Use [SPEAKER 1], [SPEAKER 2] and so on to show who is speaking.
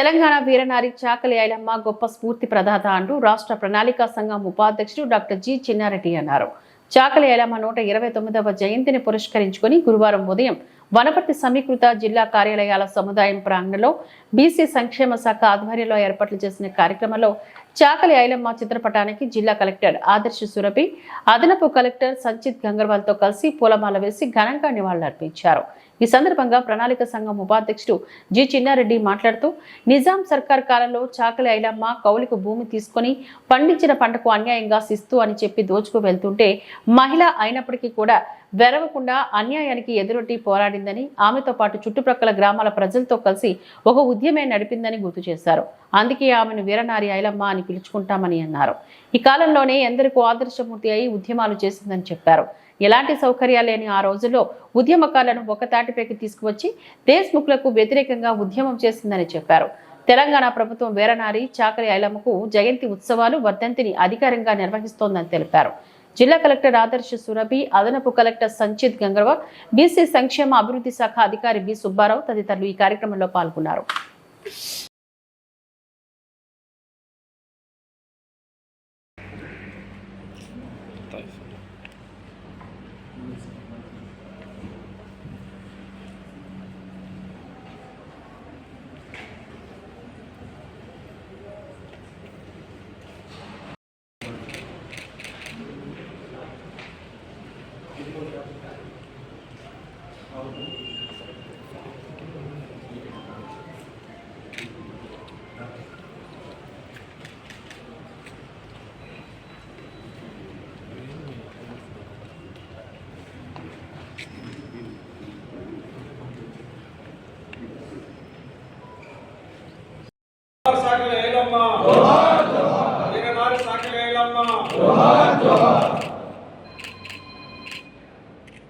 [SPEAKER 1] తెలంగాణ వీరనారి చాకలి ఐలమ్మ గొప్ప స్ఫూర్తి ప్రదాత అంటూ రాష్ట్ర ప్రణాళికా సంఘం ఉపాధ్యక్షుడు డాక్టర్ జి చిన్నారెడ్డి అన్నారు. చాకలి ఐలమ్మ నూట ఇరవై తొమ్మిదవ జయంతిని పురస్కరించుకొని గురువారం ఉదయం వనపర్తి సమీకృత జిల్లా కార్యాలయాల సముదాయం ప్రాంగణంలో బీసీ సంక్షేమ శాఖ ఆధ్వర్యంలో ఏర్పాట్లు చేసిన కార్యక్రమంలో చాకలి ఐలమ్మ చిత్రపటానికి జిల్లా కలెక్టర్ ఆదర్శ సురభి అదనపు కలెక్టర్ సంచిత్ గంగర్వాల్తో కలిసి పూలమాల వేసి ఘనంగా నివాళులర్పించారు. ఈ సందర్భంగా ప్రణాళిక సంఘం ఉపాధ్యక్షుడు జి చిన్నారెడ్డి మాట్లాడుతూ నిజాం సర్కార్ కాలంలో చాకలి ఐలమ్మ కౌలిక భూమి తీసుకొని పండించిన పంటకు అన్యాయంగా శిస్తు అని చెప్పి దోచుకు వెళ్తుంటే మహిళ అయినప్పటికీ కూడా వెరవకుండా అన్యాయానికి ఎదురొట్టి పోరాడిందని ఆమెతో పాటు చుట్టుప్రక్కల గ్రామాల ప్రజలతో కలిసి ఒక ఉద్యమే నడిపిందని గుర్తు చేశారు. అందుకే ఆమెను వీరనారి ఐలమ్మ అని పిలుచుకుంటామని అన్నారు. ఈ కాలంలోనే ఎందరికో ఆదర్శమూర్తి అయి ఉద్యమాలు చేసిందని చెప్పారు. ఎలాంటి సౌకర్యాలు లేని ఆ రోజుల్లో ఉద్యమకాలను ఒక తాటిపైకి తీసుకువచ్చి దేశ్ముఖులకు వ్యతిరేకంగా ఉద్యమం చేసిందని చెప్పారు. తెలంగాణ ప్రభుత్వం వీరనారి చాకలి ఐలమ్మకు జయంతి ఉత్సవాలు వర్ధంతిని అధికారంగా నిర్వహిస్తోందని తెలిపారు. జిల్లా కలెక్టర్ ఆదర్శ సురభి అదనపు కలెక్టర్ సంచిత్ గంగర్వ బీసీ సంక్షేమ అభివృద్ధి శాఖ అధికారి బి సుబ్బారావు తదితరులు ఈ కార్యక్రమంలో పాల్గొన్నారు.
[SPEAKER 2] సాకలి ఐలమ్మ వీరనారి సాకలి ఐలమ్మ